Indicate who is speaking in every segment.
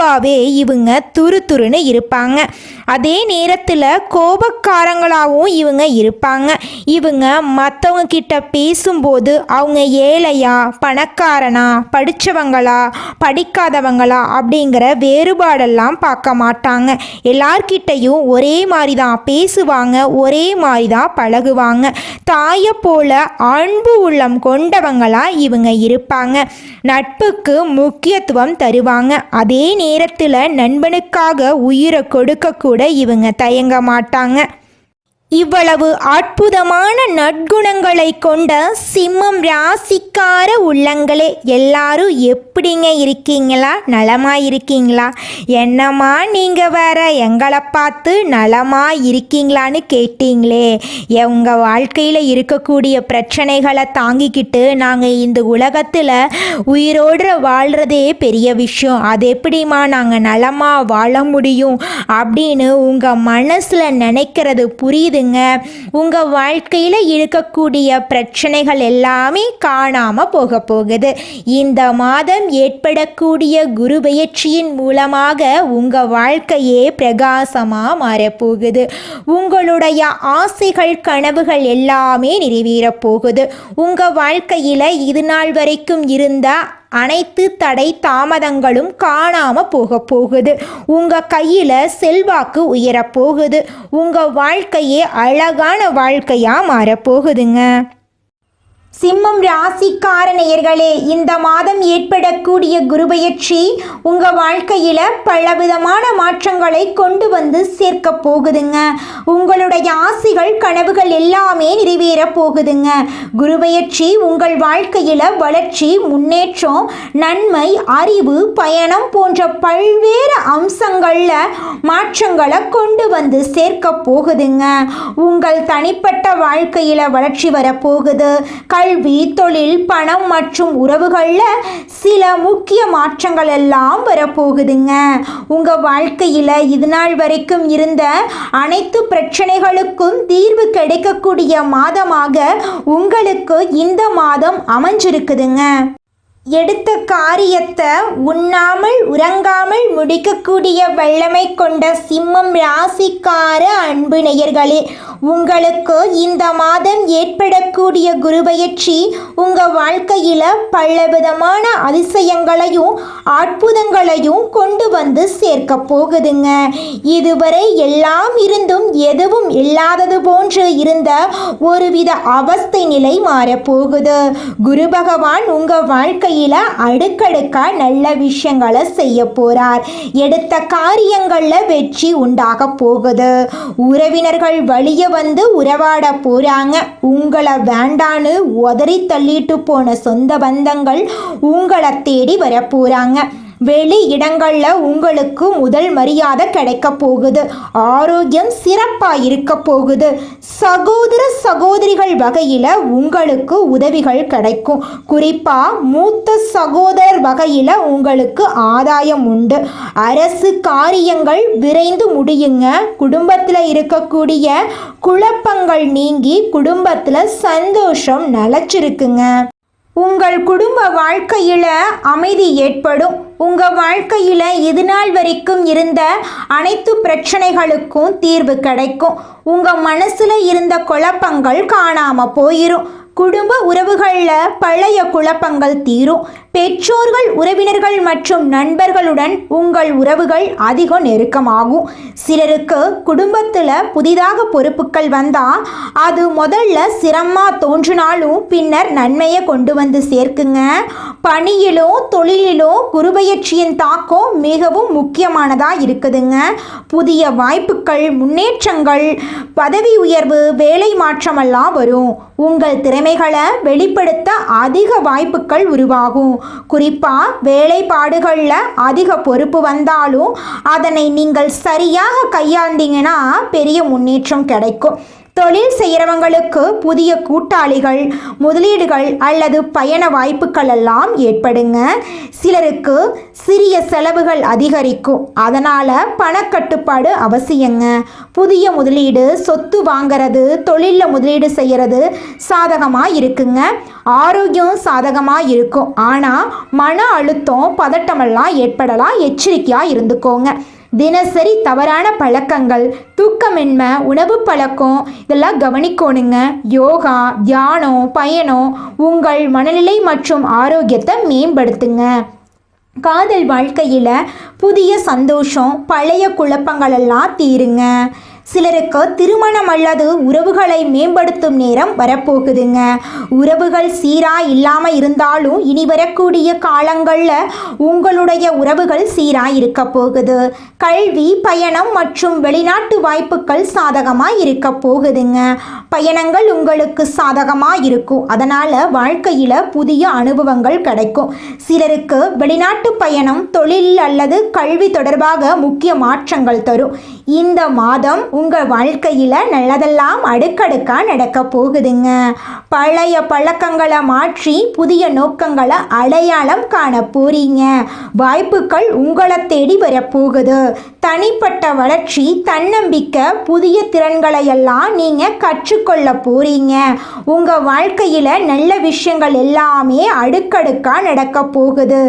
Speaker 1: பொதுவாகவே இவங்க துரு துருன்னு இருப்பாங்க. அதே நேரத்தில் கோபக்காரங்களாகவும் இவங்க இருப்பாங்க. இவங்க மற்றவங்க கிட்ட பேசும்போது அவங்க ஏழையா பணக்காரனா படித்தவங்களா படிக்காதவங்களா அப்படிங்கிற வேறுபாடெல்லாம் பார்க்க மாட்டாங்க. எல்லார்கிட்டையும் ஒரே மாதிரி தான் பேசுவாங்க ஒரே மாதிரி தான் பழகுவாங்க. தாயை போல அன்பு உள்ளம் கொண்டவங்களா இவங்க இருப்பாங்க. நட்புக்கு முக்கியத்துவம் தருவாங்க. அதே நேரம் நேரத்தில் நண்பனுக்காக உயிரை கொடுக்க கூட இவங்க தயங்க மாட்டாங்க. இவ்வளவு அற்புதமான நற்குணங்களை கொண்ட சிம்மம் ராசிக்கார உள்ளங்களே எல்லாரும் எப்படிங்க இருக்கீங்களா? நலமா இருக்கீங்களா? என்னம்மா நீங்கள் வேற? எங்களை பார்த்து நலமா இருக்கீங்களான்னு கேட்டீங்களே. உங்கள் வாழ்க்கையில் இருக்கக்கூடிய பிரச்சனைகளை தாங்கிக்கிட்டு நாங்கள் இந்த உலகத்தில் உயிரோடு வாழ்கிறதே பெரிய விஷயம். அது எப்படிம்மா நாங்கள் நலமாக வாழ முடியும் அப்படின்னு உங்கள் மனசில் நினைக்கிறது புரியுது. புரியுதுங்க உங்கள் வாழ்க்கையில் இருக்கக்கூடிய பிரச்சனைகள் எல்லாமே காணாமல் போக போகுது. இந்த மாதம் ஏற்படக்கூடிய குரு பெயர்ச்சியின் மூலமாக உங்கள் வாழ்க்கையே பிரகாசமாக மாறப்போகுது உங்களுடைய ஆசைகள் கனவுகள் எல்லாமே நிறைவேறப் போகுது. உங்கள் வாழ்க்கையில் இது நாள் வரைக்கும் இருந்த அனைத்து தடை தாமதங்களும் காணாம போக போகுது. உங்க கையில செல்வாக்கு உயரப் போகுது. உங்க வாழ்க்கையே அழகான வாழ்க்கையா மாறப்போகுதுங்க சிம்மம் ராசிக்கார நேயர்களே இந்த மாதம் ஏற்படக்கூடிய குருபெயர்ச்சி உங்கள் வாழ்க்கையில் பலவிதமான மாற்றங்களை கொண்டு வந்து சேர்க்க போகுதுங்க. உங்களுடைய ஆசைகள் கனவுகள் எல்லாமே நிறைவேற போகுதுங்க. குருபெயர்ச்சி உங்கள் வாழ்க்கையில் வளர்ச்சி முன்னேற்றம் நன்மை அறிவு பயணம் போன்ற பல்வேறு அம்சங்களில் மாற்றங்களை கொண்டு வந்து சேர்க்க போகுதுங்க. உங்கள் தனிப்பட்ட வாழ்க்கையில் வளர்ச்சி வரப்போகுது. கல்வி தொழில் பணம் மற்றும் உறவுகளில் சில முக்கிய மாற்றங்கள் எல்லாம் வரப்போகுதுங்க. உங்கள் வாழ்க்கையில் இது நாள் வரைக்கும் இருந்த அனைத்து பிரச்சனைகளுக்கும் தீர்வு கிடைக்கக்கூடிய மாதமாக உங்களுக்கு இந்த மாதம் அமைஞ்சிருக்குதுங்க. எடுத்த காரியத்தை உண்ணாமல் உறங்காமல் முடிக்கக்கூடிய வல்லமை கொண்ட சிம்மம் ராசிக்கார அன்பு நேயர்களே உங்களுக்கு இந்த மாதம் ஏற்படக்கூடிய குருபெயர்ச்சி உங்கள் வாழ்க்கையில் பலவிதமான அதிசயங்களையும் அற்புதங்களையும் கொண்டு வந்து சேர்க்க போகுதுங்க. இதுவரை எல்லாம் இருந்தும் எதுவும் இல்லாதது போன்று இருந்த ஒருவித அவஸ்தை நிலை மாறப்போகுது குரு பகவான் உங்கள் வாழ்க்கை வாழ்க்கையில் அடுக்கடுக்கா நல்ல விஷயங்களை செய்ய போகிறார் எடுத்த காரியங்களில் வெற்றி உண்டாக போகுது. உறவினர்கள் வழிய வந்து உறவாட போகிறாங்க உங்களை வேண்டான்னு உதறி தள்ளிட்டு போன சொந்த பந்தங்கள் உங்களை தேடி வர வெளி இடங்களில் உங்களுக்கு முதல் மரியாதை கிடைக்க போகுது. ஆரோக்கியம் சிறப்பாக இருக்க போகுது. சகோதர சகோதரிகள் வகையில் உங்களுக்கு உதவிகள் கிடைக்கும். குறிப்பாக மூத்த சகோதரர் வகையில் உங்களுக்கு ஆதாயம் உண்டு. அரசு காரியங்கள் விரைந்து முடியுங்க. குடும்பத்தில் இருக்கக்கூடிய குழப்பங்கள் நீங்கி குடும்பத்தில் சந்தோஷம் நிலச்சிருக்குங்க. உங்கள் குடும்ப வாழ்க்கையில் அமைதி ஏற்படும். உங்கள் வாழ்க்கையில் இது நாள் வரைக்கும் இருந்த அனைத்து பிரச்சனைகளுக்கும் தீர்வு கிடைக்கும். உங்கள் மனசில் இருந்த குழப்பங்கள் காணாமல் போயிடும் குடும்ப உறவுகளில் பழைய குழப்பங்கள் தீரும். பெற்றோர்கள் உறவினர்கள் மற்றும் நண்பர்களுடன் உங்கள் உறவுகள் அதிகம் நெருக்கமாகும். சிலருக்கு குடும்பத்தில் புதிதாக பொறுப்புகள் வந்தால் அது முதல்ல சிரமமாக தோன்றினாலும் பின்னர் நன்மையை கொண்டு வந்து சேர்க்குங்க. பணியிலோ தொழிலிலோ குருபெயர்ச்சியின் தாக்கம் மிகவும் முக்கியமானதாக இருக்குதுங்க. புதிய வாய்ப்புகள் முன்னேற்றங்கள் பதவி உயர்வு வேலை மாற்றமெல்லாம் வரும். உங்கள் திறமை திறமைகளை வெளிப்படுத்த அதிக வாய்ப்புகள் உருவாகும். குறிப்பாக வேலைப்பாடுகளில் அதிக பொறுப்பு வந்தாலும் அதனை நீங்கள் சரியாக கையாண்டீங்கன்னா பெரிய முன்னேற்றம் கிடைக்கும். தொழில் செய்கிறவங்களுக்கு புதிய கூட்டாளிகள் முதலீடுகள் அல்லது பயண வாய்ப்புகள் எல்லாம் ஏற்படுங்க. சிலருக்கு சிறிய செலவுகள் அதிகரிக்கும். அதனால் பணக்கட்டுப்பாடு அவசியங்க. புதிய முதலீடு சொத்து வாங்கிறது தொழிலில் முதலீடு செய்கிறது சாதகமாக இருக்குங்க. ஆரோக்கியம் சாதகமாக இருக்கும். ஆனால் மன அழுத்தம் பதட்டமெல்லாம் ஏற்படலாம். எச்சரிக்கையாக இருந்துக்கோங்க. தினசரி தவறான பழக்கங்கள் தூக்கமின்மை உணவு பழக்கம் இதெல்லாம் கவனிக்கணுங்க. யோகா தியானம் பயணம் உங்கள் மனநிலை மற்றும் ஆரோக்கியத்தை மேம்படுத்துங்க. காதல் வாழ்க்கையில் புதிய சந்தோஷம் பழைய குழப்பங்களெல்லாம் தீருங்க. சிலருக்கு திருமணம் அல்லது உறவுகளை மேம்படுத்தும் நேரம் வரப்போகுதுங்க. உறவுகள் சீராக இல்லாமல் இருந்தாலும் இனி வரக்கூடிய காலங்களில் உங்களுடைய உறவுகள் சீராக இருக்க போகுது. கல்வி பயணம் மற்றும் வெளிநாட்டு வாய்ப்புகள் சாதகமாக இருக்க போகுதுங்க. பயணங்கள் உங்களுக்கு சாதகமாக இருக்கும். அதனால் வாழ்க்கையில் புதிய அனுபவங்கள் கிடைக்கும். சிலருக்கு வெளிநாட்டு பயணம் தொழில் அல்லது கல்வி தொடர்பாக முக்கிய மாற்றங்கள் தரும். இந்த மாதம் உங்கள் வாழ்க்கையில் நல்லதெல்லாம் அடுக்கடுக்காக நடக்க போகுதுங்க. பழைய பழக்கங்களை மாற்றி புதிய நோக்கங்களை அடையாளம் காண போறீங்க. வாய்ப்புகள் உங்களை தேடி வரப்போகுது தனிப்பட்ட வளர்ச்சி தன்னம்பிக்கை புதிய திறன்களையெல்லாம் நீங்கள் கற்றுக்கொள்ள போறீங்க. உங்கள் வாழ்க்கையில் நல்ல விஷயங்கள் எல்லாமே அடுக்கடுக்காக நடக்க போகுது.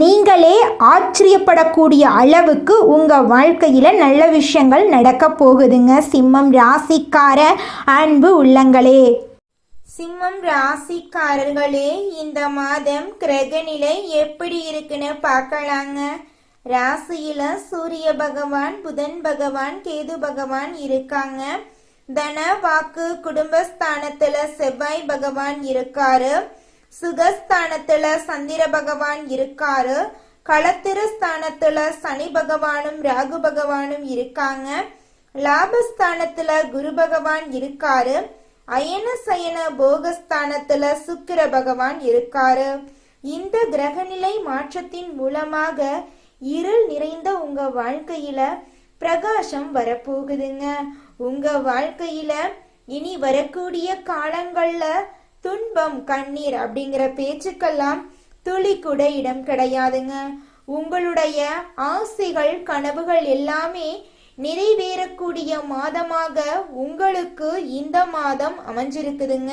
Speaker 1: நீங்களே ஆச்சரியப்படக்கூடிய அளவுக்கு உங்கள் வாழ்க்கையில் நல்ல விஷயங்கள் நடக்க போகுதுங்க. சிம்மம் ராசிக்கார அன்பு உள்ளங்களே. சிம்மம் ராசிக்காரர்களே இந்த மாதம் கிரக நிலை எப்படி இருக்குன்னு பார்க்கலாங்க. ராசியில சூரிய பகவான் புதன் பகவான் கேது பகவான் இருக்காங்க. தன வாக்கு குடும்பஸ்தானத்துல செவ்வாய் பகவான் இருக்காரு. சுகஸ்தானத்துல சந்திர பகவான் இருக்காரு. களத்திர ஸ்தானத்துல சனி பகவானும் ராகு பகவானும் இருக்காங்க. லாபஸ்தானத்துல குரு பகவான் இருக்காரு. அயன சயன போகஸ்தானத்துல சுக்கிர பகவான் இருக்காரு. இந்த கிரகநிலை மாற்றத்தின் மூலமாக இருள் நிறைந்த உங்க வாழ்க்கையில பிரகாசம் வரப்போகுதுங்க. உங்க வாழ்க்கையில இனி வரக்கூடிய காலங்கள்ல துன்பம் கண்ணீர் அப்படிங்கிற பேச்சுக்கெல்லாம் துளி கூட இடம் கிடையாதுங்க. உங்களுடைய ஆசைகள் கனவுகள் எல்லாமே நிறைவேறக்கூடிய மாதமாக உங்களுக்கு இந்த மாதம் அமைஞ்சிருக்குதுங்க.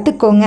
Speaker 2: கற்றுக்கோங்க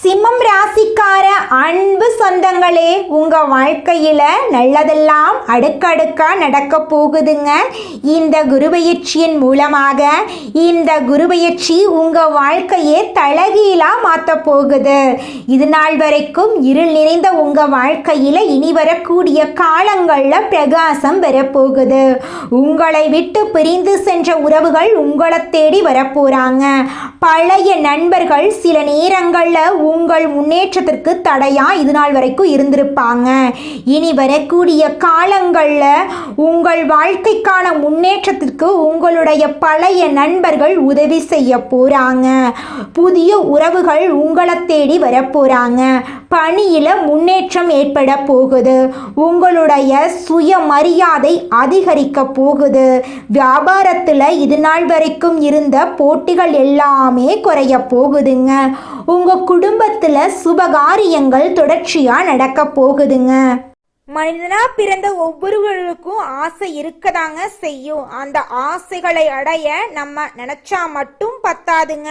Speaker 1: சிம்மம் ராசிக்கார அன்பு சொந்தங்களே உங்க வாழ்க்கையில நல்லதெல்லாம் அடுக்கடுக்கா நடக்க போகுதுங்க. இந்த குருபெயர்ச்சியின் மூலமாக இந்த குருபெயர்ச்சி உங்க வாழ்க்கையே தலகீழா மாத்த போகுது. இது நாள் வரைக்கும் இருள் நிறைந்த உங்க வாழ்க்கையில இனி வரக்கூடிய காலங்கள்ல பிரகாசம் வரப்போகுது. உங்களை விட்டு பிரிந்து சென்ற உறவுகள் உங்களை தேடி வரப்போறாங்க பழைய நண்பர்கள் சில நேரங்களில் உங்கள் முன்னேற்றத்திற்கு தடையாக இது நாள் வரைக்கும் இருந்திருப்பாங்க. இனி வரக்கூடிய காலங்களில் உங்கள் வாழ்க்கைக்கான முன்னேற்றத்திற்கு உங்களுடைய பழைய நண்பர்கள் உதவி செய்ய போகிறாங்க புதிய உறவுகள் உங்களை தேடி வரப்போகிறாங்க பணியில் முன்னேற்றம் ஏற்பட போகுது. உங்களுடைய சுயமரியாதை அதிகரிக்க போகுது. வியாபாரத்தில் இது நாள் வரைக்கும் இருந்த போட்டிகள் எல்லாம் குறைய போகுதுங்க. உங்க குடும்பத்தில் சுபகாரியங்கள் தொடர்ச்சியா நடக்க போகுதுங்க.
Speaker 2: மனிதனா பிறந்த ஒவ்வொருவருக்கும் ஆசை இருக்கதாங்க செய்யும். அந்த ஆசைகளை அடைய நம்ம நினைச்சா மட்டும் பத்தாதுங்க.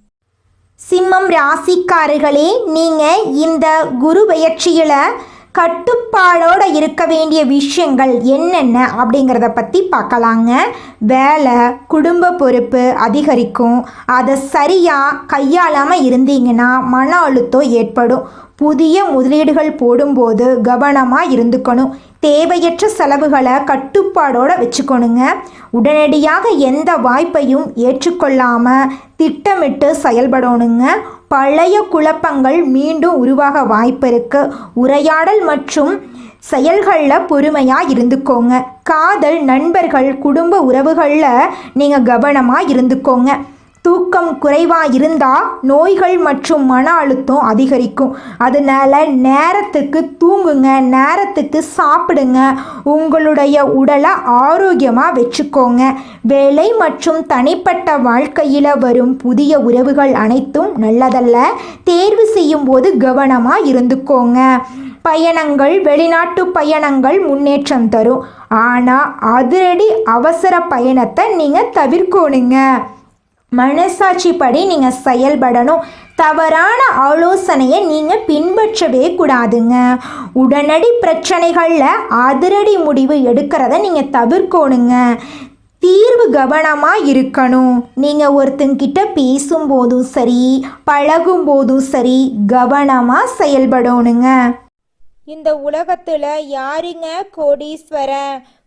Speaker 2: சிம்மம் ராசிக்காரர்களே நீங்கள் இந்த குரு பயிற்சியில் கட்டுப்பாடோடு இருக்க வேண்டிய விஷயங்கள் என்னென்ன அப்படிங்கிறத பற்றி பார்க்கலாங்க. வேலை குடும்ப பொறுப்பு அதிகரிக்கும். அதை சரியாக கையாளாமல் இருந்தீங்கன்னா மன அழுத்தம் ஏற்படும். புதிய முதலீடுகள் போடும்போது கவனமாக இருந்துக்கணும். தேவையற்ற செலவுகளை கட்டுப்பாடோடு வச்சுக்கணுங்க. உடனடியாக எந்த வாய்ப்பையும் ஏற்றுக்கொள்ளாமல் திட்டமிட்டு செயல்படணுங்க. பழைய குழப்பங்கள் மீண்டும் உருவாக வாய்ப்பு இருக்குது உரையாடல் மற்றும் செயல்களில் பொறுமையாக இருந்துக்கோங்க. காதல் நண்பர்கள் குடும்ப உறவுகளில் நீங்கள் கவனமாக இருந்துக்கோங்க. தூக்கம் குறைவாக இருந்தால் நோய்கள் மற்றும் மன அழுத்தம் அதிகரிக்கும். அதனால நேரத்துக்கு தூங்குங்க நேரத்துக்கு சாப்பிடுங்க. உங்களுடைய உடலை ஆரோக்கியமாக வச்சுக்கோங்க. வேலை மற்றும் தனிப்பட்ட வாழ்க்கையில் வரும் புதிய உறவுகள் அனைத்தும் நல்லதல்ல. தேர்வு செய்யும் போது கவனமாக இருந்துக்கோங்க. பயணங்கள் வெளிநாட்டு பயணங்கள் முன்னேற்றம் தரும். ஆனால் அதிரடி அவசர பயணத்தை நீங்கள் தவிர்க்கணுங்க. மனசாட்சிப்படி நீங்கள் செயல்படணும். தவறான ஆலோசனையை நீங்கள் பின்பற்றவே கூடாதுங்க. உடனடி பிரச்சனைகளில் அதிரடி முடிவு எடுக்கிறத நீங்கள் தவிர்க்கணுங்க. தீர்வு கவனமாக இருக்கணும். நீங்கள் ஒருத்தங்கிட்ட பேசும்போதும் சரி பழகும் போதும் சரி கவனமாக செயல்படணுங்க.
Speaker 1: இந்த உலகத்தில் யாருங்க கோடீஸ்வரன்?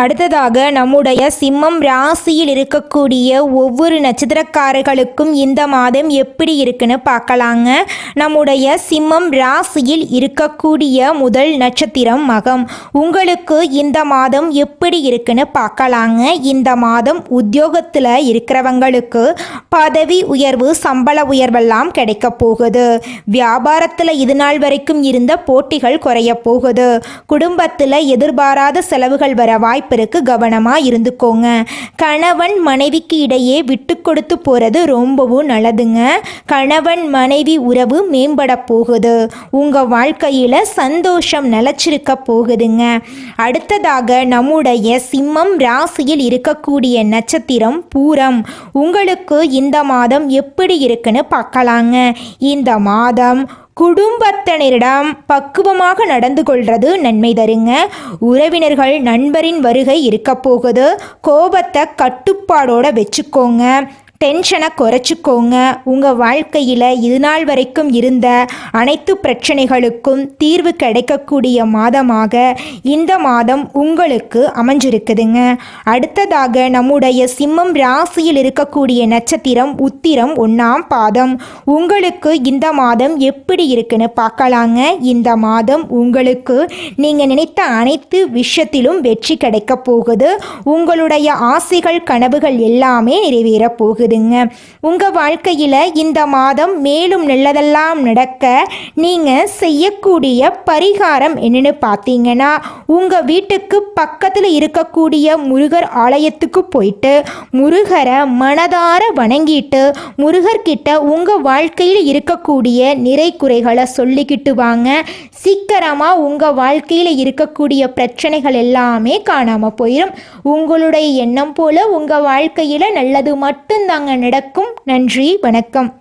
Speaker 2: அடுத்ததாக நம்முடைய சிம்மம் ராசியில் இருக்கக்கூடிய ஒவ்வொரு நட்சத்திரக்காரர்களுக்கும் இந்த மாதம் எப்படி இருக்குன்னு பார்க்கலாங்க. நம்முடைய சிம்மம் ராசியில் இருக்கக்கூடிய முதல் நட்சத்திரம் மகம். உங்களுக்கு இந்த மாதம் எப்படி இருக்குன்னு பார்க்கலாங்க. இந்த மாதம் உத்தியோகத்தில் இருக்கிறவங்களுக்கு பதவி உயர்வு சம்பள உயர்வெல்லாம் கிடைக்க போகுது. வியாபாரத்தில் இது நாள் வரைக்கும் இருந்த போட்டிகள் குறைய போகுது. குடும்பத்தில் எதிர்பாராத செலவுகள் வர வாய்ப்பு பிறகு கவனமாக இருந்துக்கோங்க. கணவன் மனைவிக்கு இடையே விட்டு கொடுத்து போகிறது ரொம்பவும் நல்லதுங்க. கணவன் மனைவி உறவு மேம்பட போகுது. உங்கள் வாழ்க்கையில் சந்தோஷம் நிலச்சிருக்க போகுதுங்க. அடுத்ததாக நம்முடைய சிம்மம் ராசியில் இருக்கக்கூடிய நட்சத்திரம் பூரம். உங்களுக்கு இந்த மாதம் எப்படி இருக்குன்னு பார்க்கலாங்க. இந்த மாதம் குடும்பத்தினரிடம் பக்குவமாக நடந்து கொள்வது நன்மை தருங்க. உறவினர்கள் நண்பரின் வருகை இருக்க போகுது. கோபத்தை கட்டுப்பாடோட வச்சுக்கோங்க. டென்ஷனை குறைச்சிக்கோங்க. உங்கள் வாழ்க்கையில் இது நாள் வரைக்கும் இருந்த அனைத்து பிரச்சனைகளுக்கும் தீர்வு கிடைக்கக்கூடிய மாதமாக இந்த மாதம் உங்களுக்கு அமைஞ்சிருக்குதுங்க. அடுத்ததாக நம்முடைய சிம்மம் ராசியில் இருக்கக்கூடிய நட்சத்திரம் உத்திரம் ஒன்றாம் பாதம். உங்களுக்கு இந்த மாதம் எப்படி இருக்குன்னு பார்க்கலாங்க. இந்த மாதம் உங்களுக்கு நீங்கள் நினைத்த அனைத்து விஷயத்திலும் வெற்றி கிடைக்க போகுது. உங்களுடைய ஆசைகள் கனவுகள் எல்லாமே நிறைவேற போகுதுங்க உங்கள் வாழ்க்கையில் இந்த மாதம் மேலும் நல்லதெல்லாம் நடக்க நீங்கள் செய்யக்கூடிய பரிகாரம் என்னன்னு பார்த்தீங்கன்னா உங்கள் வீட்டுக்கு பக்கத்தில் இருக்கக்கூடிய முருகர் ஆலயத்துக்கு போயிட்டு முருகரை மனதார வணங்கிட்டு முருகர்கிட்ட உங்கள் வாழ்க்கையில் இருக்கக்கூடிய நிறை குறைகளை சொல்லிக்கிட்டு வாங்க. சீக்கிரமாக உங்கள் வாழ்க்கையில் இருக்கக்கூடிய பிரச்சனைகள் எல்லாமே காணாமல் போயிடும் உங்களுடைய எண்ணம் போல உங்கள் வாழ்க்கையில் நல்லது மட்டும்தாங்க நடக்கும். நன்றி வணக்கம்.